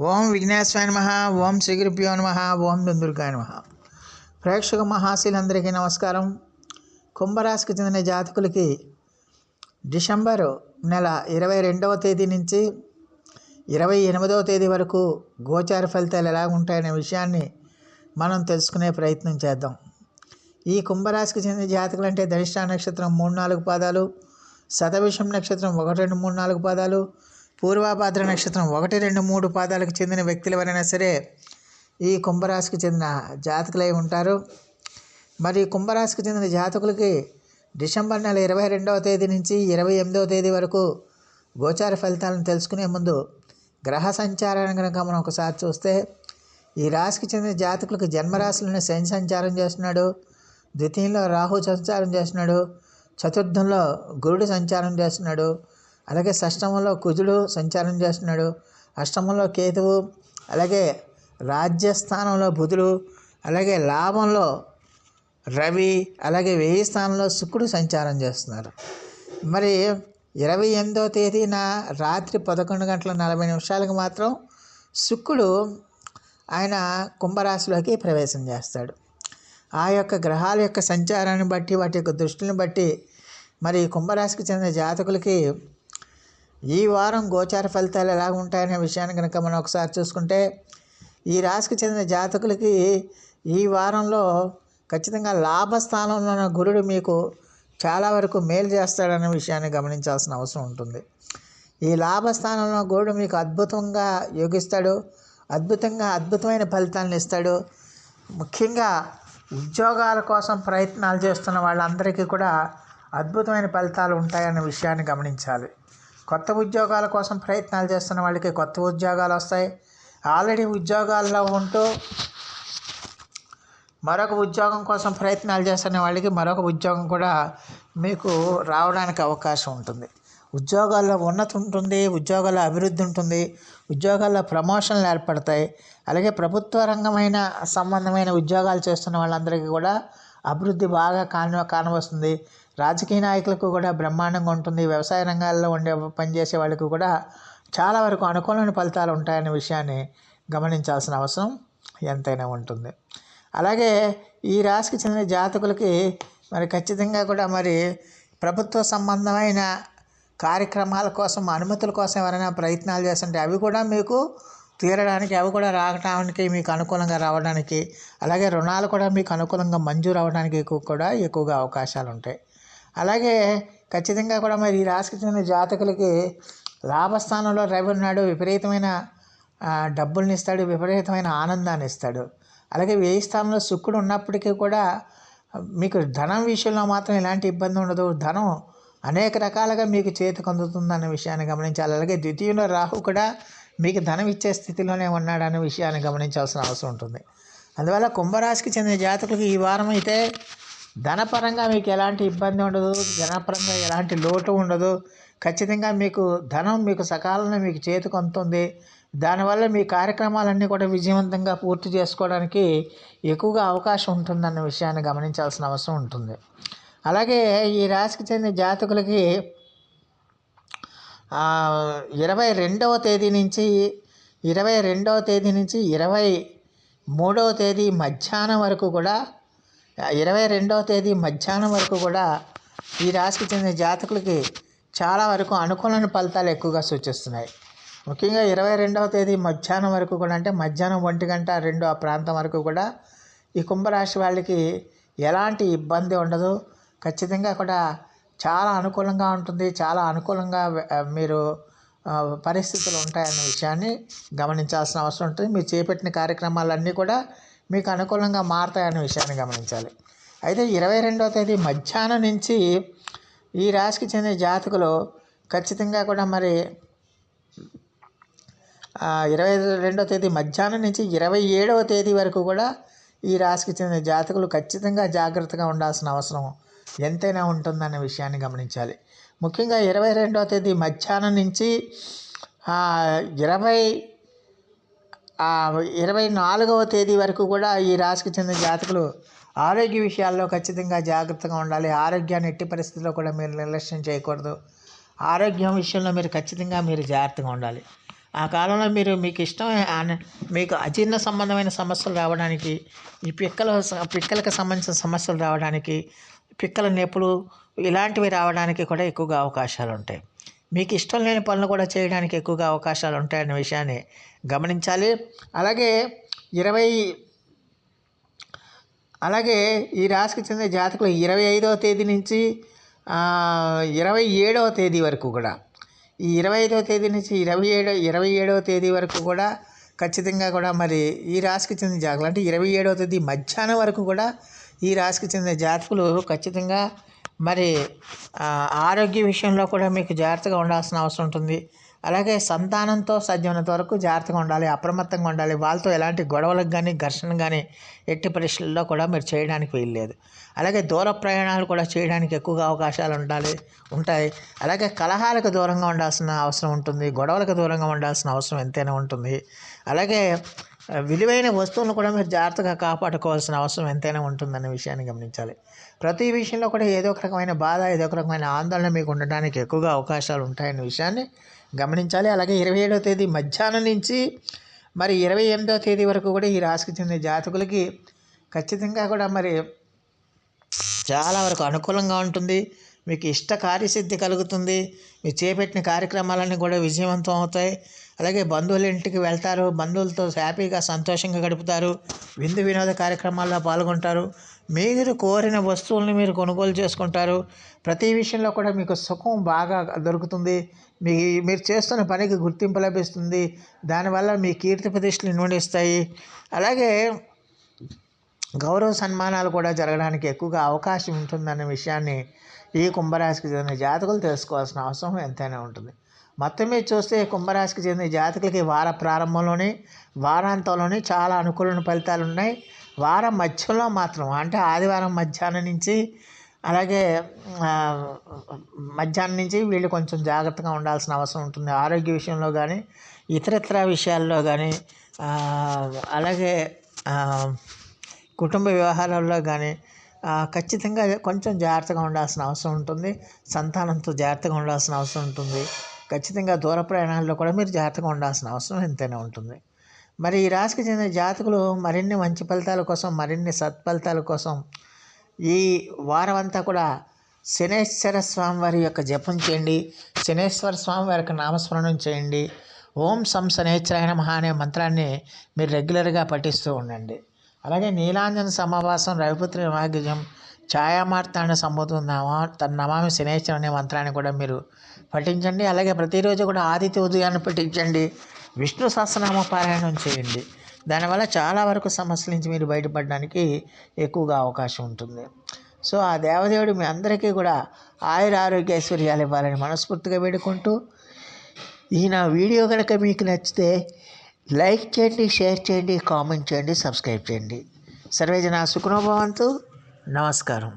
ఓం విఘ్నేశ్వరాయ నమ ఓం శ్రీగురుభ్యో నమ ఓం దుందుర్గాయ నమ. ప్రేక్షక మహాశీలందరికీ నమస్కారం. కుంభరాశికి చెందిన జాతకులకి డిసెంబరు నెల ఇరవై రెండవ తేదీ నుంచి ఇరవై ఎనిమిదవ తేదీ వరకు గోచార ఫలితాలు ఎలా ఉంటాయనే విషయాన్ని మనం తెలుసుకునే ప్రయత్నం చేద్దాం. ఈ కుంభరాశికి చెందిన జాతకులు అంటే ధనిష్ట నక్షత్రం మూడు నాలుగు పాదాలు శతవిషం నక్షత్రం ఒకటి రెండు మూడు నాలుగు పాదాలు పూర్వాభాద్ర నక్షత్రం ఒకటి రెండు మూడు పాదాలకు చెందిన వ్యక్తులు ఎవరైనా సరే ఈ కుంభరాశికి చెందిన జాతకులై ఉంటారు. మరి కుంభరాశికి చెందిన జాతకులకి డిసెంబర్ నెల ఇరవై రెండవ తేదీ నుంచి ఇరవై ఎనిమిదవ తేదీ వరకు గోచార ఫలితాలను తెలుసుకునే ముందు గ్రహ సంచారాన్ని కనుక మనం ఒకసారి చూస్తే ఈ రాశికి చెందిన జాతకులకు జన్మరాశిలోని శని సంచారం చేస్తున్నాడు ద్వితీయంలో రాహు సంచారం చేస్తున్నాడు చతుర్థంలో గురుడు సంచారం చేస్తున్నాడు అలాగే షష్టమంలో కుజుడు సంచారం చేస్తున్నాడు. అష్టమంలో కేతువు అలాగే రాజ్యస్థానంలో బుధుడు అలాగే లాభంలో రవి అలాగే వెయ్యి స్థానంలో శుక్రుడు సంచారం చేస్తున్నారు. మరి ఇరవై ఎనిమిదవ తేదీన రాత్రి పదకొండు గంటల నలభై నిమిషాలకు మాత్రం శుక్రుడు ఆయన కుంభరాశిలోకి ప్రవేశం చేస్తాడు. ఆ యొక్క గ్రహాల యొక్క సంచారాన్ని బట్టి వాటి యొక్క దృష్టిని బట్టి మరి కుంభరాశికి చెందిన జాతకులకి ఈ వారం గోచార ఫలితాలు ఎలా ఉంటాయనే విషయాన్ని కనుక మనం ఒకసారి చూసుకుంటే ఈ రాశికి చెందిన జాతకులకి ఈ వారంలో ఖచ్చితంగా లాభస్థానంలో ఉన్న గురుడు మీకు చాలా వరకు మేలు చేస్తాడనే విషయాన్ని గమనించాల్సిన అవసరం ఉంటుంది. ఈ లాభస్థానంలో గురుడు మీకు అద్భుతంగా యోగిస్తాడు అద్భుతంగా అద్భుతమైన ఫలితాలను ఇస్తాడు. ముఖ్యంగా ఉద్యోగాల కోసం ప్రయత్నాలు చేస్తున్న వాళ్ళందరికీ కూడా అద్భుతమైన ఫలితాలు ఉంటాయన్న విషయాన్ని గమనించాలి. కొత్త ఉద్యోగాల కోసం ప్రయత్నాలు చేస్తున్న వాళ్ళకి కొత్త ఉద్యోగాలు వస్తాయి. ఆల్రెడీ ఉద్యోగాల్లో ఉంటూ మరొక ఉద్యోగం కోసం ప్రయత్నాలు చేస్తున్న వాళ్ళకి మరొక ఉద్యోగం కూడా మీకు రావడానికి అవకాశం ఉంటుంది. ఉద్యోగాల్లో ఉన్నతి ఉంటుంది ఉద్యోగాల్లో అభివృద్ధి ఉంటుంది ఉద్యోగాల్లో ప్రమోషన్లు ఏర్పడతాయి. అలాగే ప్రభుత్వ రంగమైన సంబంధమైన ఉద్యోగాలు చేస్తున్న వాళ్ళందరికీ కూడా అభివృద్ధి బాగా కాను కానవస్తుంది. రాజకీయ నాయకులకు కూడా బ్రహ్మాండంగా ఉంటుంది. వ్యవసాయ రంగాల్లో ఉండే పనిచేసే వాళ్ళకి కూడా చాలా వరకు అనుకూలమైన ఫలితాలు ఉంటాయనే విషయాన్ని గమనించాల్సిన అవసరం ఎంతైనా ఉంటుంది. అలాగే ఈ రాశికి చెందిన జాతకులకి మరి ఖచ్చితంగా కూడా మరి ప్రభుత్వ సంబంధమైన కార్యక్రమాల కోసం అనుమతుల కోసం ఎవరైనా ప్రయత్నాలు చేస్తుంటే అవి కూడా మీకు తీరడానికి అవి కూడా రావడానికి మీకు అనుకూలంగా రావడానికి అలాగే రుణాలు కూడా మీకు అనుకూలంగా మంజూరు అవ్వడానికి ఎక్కువ కూడా ఎక్కువగా అవకాశాలు ఉంటాయి. అలాగే ఖచ్చితంగా కూడా మరి ఈ రాశికి చెందిన జాతకులకి లాభస్థానంలో రవి ఉన్నాడు విపరీతమైన డబ్బుల్ని ఇస్తాడు విపరీతమైన ఆనందాన్ని ఇస్తాడు. అలాగే వేయి స్థానంలో శుక్రుడు ఉన్నప్పటికీ కూడా మీకు ధనం విషయంలో మాత్రం ఎలాంటి ఇబ్బంది ఉండదు. ధనం అనేక రకాలుగా మీకు చేతికి అందుతుందన్న విషయాన్ని గమనించాలి. అలాగే ద్వితీయంలో రాహు కూడా మీకు ధనం ఇచ్చే స్థితిలోనే ఉన్నాడు అనే విషయాన్ని గమనించాల్సిన అవసరం ఉంటుంది. అందువల్ల కుంభరాశికి చెందిన జాతకులకు ఈ వారం అయితే ధనపరంగా మీకు ఎలాంటి ఇబ్బంది ఉండదు ధనపరంగా ఎలాంటి లోటు ఉండదు. ఖచ్చితంగా మీకు ధనం మీకు సకాలంలో మీకు చేతికి అందుతుంది దానివల్ల మీ కార్యక్రమాలన్నీ కూడా విజయవంతంగా పూర్తి చేసుకోవడానికి ఎక్కువగా అవకాశం ఉంటుందన్న విషయాన్ని గమనించాల్సిన అవసరం ఉంటుంది. అలాగే ఈ రాశికి చెందిన జాతకులకి ఇరవై రెండవ తేదీ నుంచి ఇరవై రెండవ తేదీ నుంచి ఇరవై మూడవ తేదీ మధ్యాహ్నం వరకు కూడా ఇరవై రెండవ తేదీ మధ్యాహ్నం వరకు కూడా ఈ రాశికి చెందిన జాతకులకి చాలా వరకు అనుకూలమైన ఫలితాలు ఎక్కువగా సూచిస్తున్నాయి. ముఖ్యంగా ఇరవై రెండవ తేదీ మధ్యాహ్నం వరకు కూడా అంటే మధ్యాహ్నం ఒంటి గంట రెండు ఆ ప్రాంతం వరకు కూడా ఈ కుంభరాశి వాళ్ళకి ఎలాంటి ఇబ్బంది ఉండదు. ఖచ్చితంగా కూడా చాలా అనుకూలంగా ఉంటుంది. చాలా అనుకూలంగా మీరు పరిస్థితులు ఉంటాయన్న విషయాన్ని గమనించాల్సిన అవసరం ఉంటుంది. మీరు చేపట్టిన కార్యక్రమాలన్నీ కూడా మీకు అనుకూలంగా మారుతాయన్న విషయాన్ని గమనించాలి. అయితే ఇరవై రెండవ తేదీ మధ్యాహ్నం నుంచి ఈ రాశికి చెందిన జాతకులు ఖచ్చితంగా కూడా మరి ఇరవై రెండవ తేదీ మధ్యాహ్నం నుంచి ఇరవై ఏడవ తేదీ వరకు కూడా ఈ రాశికి చెందిన జాతకులు ఖచ్చితంగా జాగ్రత్తగా ఉండాల్సిన అవసరం ఎంతైనా ఉంటుందన్న విషయాన్ని గమనించాలి. ముఖ్యంగా ఇరవై రెండవ తేదీ మధ్యాహ్నం నుంచి ఇరవై ఇరవై నాలుగవ తేదీ వరకు కూడా ఈ రాశికి చెందిన జాతకులు ఆరోగ్య విషయాల్లో ఖచ్చితంగా జాగ్రత్తగా ఉండాలి. ఆరోగ్యాన్ని ఎట్టి పరిస్థితుల్లో కూడా మీరు నిర్లక్ష్యం చేయకూడదు. ఆరోగ్యం విషయంలో మీరు ఖచ్చితంగా మీరు జాగ్రత్తగా ఉండాలి. ఆ కాలంలో మీరు మీకు ఇష్టం మీకు అజీర్ణ సంబంధమైన సమస్యలు రావడానికి ఈ పిక్కల పిక్కలకు సంబంధించిన సమస్యలు రావడానికి పిక్కల నొప్పులు ఇలాంటివి రావడానికి కూడా ఎక్కువగా అవకాశాలు ఉంటాయి. మీకు ఇష్టం లేని పనులు కూడా చేయడానికి ఎక్కువగా అవకాశాలు ఉంటాయనే విషయాన్ని గమనించాలి. అలాగే ఇరవై అలాగే ఈ రాశికి చెందిన జాతకులు ఇరవై ఐదవ తేదీ నుంచి ఇరవై ఏడవ తేదీ వరకు కూడా. ఈ ఇరవై ఐదవ తేదీ నుంచి ఇరవై ఏడవ ఇరవై ఏడవ తేదీ వరకు కూడా ఖచ్చితంగా కూడా మరి ఈ రాశికి చెందిన జాతకులు అంటే ఇరవై ఏడవ తేదీ మధ్యాహ్నం వరకు కూడా ఈ రాశికి చెందిన జాతకులు ఖచ్చితంగా మరి ఆరోగ్య విషయంలో కూడా మీకు జాగ్రత్తగా ఉండాల్సిన అవసరం ఉంటుంది. అలాగే సంతానంతో సాధ్యమైనంత వరకు జాగ్రత్తగా ఉండాలి అప్రమత్తంగా ఉండాలి. వాళ్ళతో ఎలాంటి గొడవలకు కానీ ఘర్షణ కానీ ఎట్టి పరిస్థితుల్లో కూడా మీరు చేయడానికి వీల్లేదు. అలాగే దూర ప్రయాణాలు కూడా చేయడానికి ఎక్కువగా అవకాశాలు ఉండాలి ఉంటాయి. అలాగే కలహాలకు దూరంగా ఉండాల్సిన అవసరం ఉంటుంది గొడవలకు దూరంగా ఉండాల్సిన అవసరం ఎంతైనా ఉంటుంది. అలాగే విలువైన వస్తువులను కూడా మీరు జాగ్రత్తగా కాపాడుకోవాల్సిన అవసరం ఎంతైనా ఉంటుందనే విషయాన్ని గమనించాలి. ప్రతి విషయంలో కూడా ఏదో ఒక రకమైన బాధ ఏదో ఒక రకమైన ఆందోళన మీకు ఉండడానికి ఎక్కువగా అవకాశాలు ఉంటాయనే విషయాన్ని గమనించాలి. అలాగే ఇరవై ఏడవ తేదీ మధ్యాహ్నం నుంచి మరి ఇరవై ఎనిమిదవ తేదీ వరకు కూడా ఈ రాశికి చెందిన జాతకులకి ఖచ్చితంగా కూడా మరి చాలా వరకు అనుకూలంగా ఉంటుంది. మీకు ఇష్ట కార్యసిద్ధి కలుగుతుంది. మీరు చేపట్టిన కార్యక్రమాలన్నీ కూడా విజయవంతం అవుతాయి. అలాగే బంధువుల ఇంటికి వెళ్తారు. బంధువులతో హ్యాపీగా సంతోషంగా గడుపుతారు. విందు వినోద కార్యక్రమాల్లో పాల్గొంటారు. మీరు కోరిన వస్తువులను మీరు కొనుగోలు చేసుకుంటారు. ప్రతి విషయంలో కూడా మీకు సుఖం బాగా దొరుకుతుంది. మీ మీరు చేస్తున్న పనికి గుర్తింపు లభిస్తుంది. దానివల్ల మీ కీర్తి ప్రతిష్టలు ఇన్వడిస్తాయి అలాగే గౌరవ సన్మానాలు కూడా జరగడానికి ఎక్కువగా అవకాశం ఉంటుందనే విషయాన్ని ఈ కుంభరాశికి చెందిన జాతకులు తెలుసుకోవాల్సిన అవసరం ఎంతైనా ఉంటుంది. మొత్తం మీద చూస్తే కుంభరాశికి చెందిన జాతకులకి వార ప్రారంభంలోనే వారాంతంలోనే చాలా అనుకూలమైన ఫలితాలు ఉన్నాయి. వారం మధ్యలో మాత్రం అంటే ఆదివారం మధ్యాహ్నం నుంచి అలాగే మధ్యాహ్నం నుంచి వీళ్ళు కొంచెం జాగ్రత్తగా ఉండాల్సిన అవసరం ఉంటుంది. ఆరోగ్య విషయంలో కానీ ఇతరత్ర విషయాల్లో కానీ అలాగే కుటుంబ వ్యవహారాల్లో కానీ ఖచ్చితంగా కొంచెం జాగ్రత్తగా ఉండాల్సిన అవసరం ఉంటుంది. సంతానంతో జాగ్రత్తగా ఉండాల్సిన అవసరం ఉంటుంది. ఖచ్చితంగా దూర ప్రయాణాల్లో కూడా మీరు జాగ్రత్తగా ఉండాల్సిన అవసరం ఎంతైనా ఉంటుంది. మరి ఈ రాశికి చెందిన జాతకులు మరిన్ని మంచి ఫలితాల కోసం మరిన్ని సత్ఫలితాల కోసం ఈ వారం అంతా కూడా శనేశ్వర స్వామి వారి యొక్క జపం చేయండి. శనేశ్వర స్వామి వారి యొక్క నామస్మరణం చేయండి. ఓం సం శనేశ్వరాయ మహా అనే మంత్రాన్ని మీరు రెగ్యులర్గా పఠిస్తూ ఉండండి. అలాగే నీలాంజన సమావాసం రవిపుత్రి నమాగ్యం ఛాయామార్తాండ సంబోధం నమా తన నమామి శనేశ్వరం అనే మంత్రాన్ని కూడా మీరు పఠించండి. అలాగే ప్రతిరోజు కూడా ఆదిత్య ఉదయాన్ని పఠించండి. విష్ణు సహస్రనామ పారాయణం చేయండి. దానివల్ల చాలా వరకు సమస్యల నుంచి మీరు బయటపడడానికి ఎక్కువగా అవకాశం ఉంటుంది. సో ఆ దేవదేవుడు మీ అందరికీ కూడా ఆయుర ఆరోగ్య ఐశ్వర్యాలు ఇవ్వాలని మనస్ఫూర్తిగా వేడుకుంటూ ఈ నా వీడియో కనుక మీకు నచ్చితే లైక్ చేయండి షేర్ చేయండి కామెంట్ చేయండి సబ్స్క్రైబ్ చేయండి. సర్వేజన సుఖనోభవంతు నమస్కారం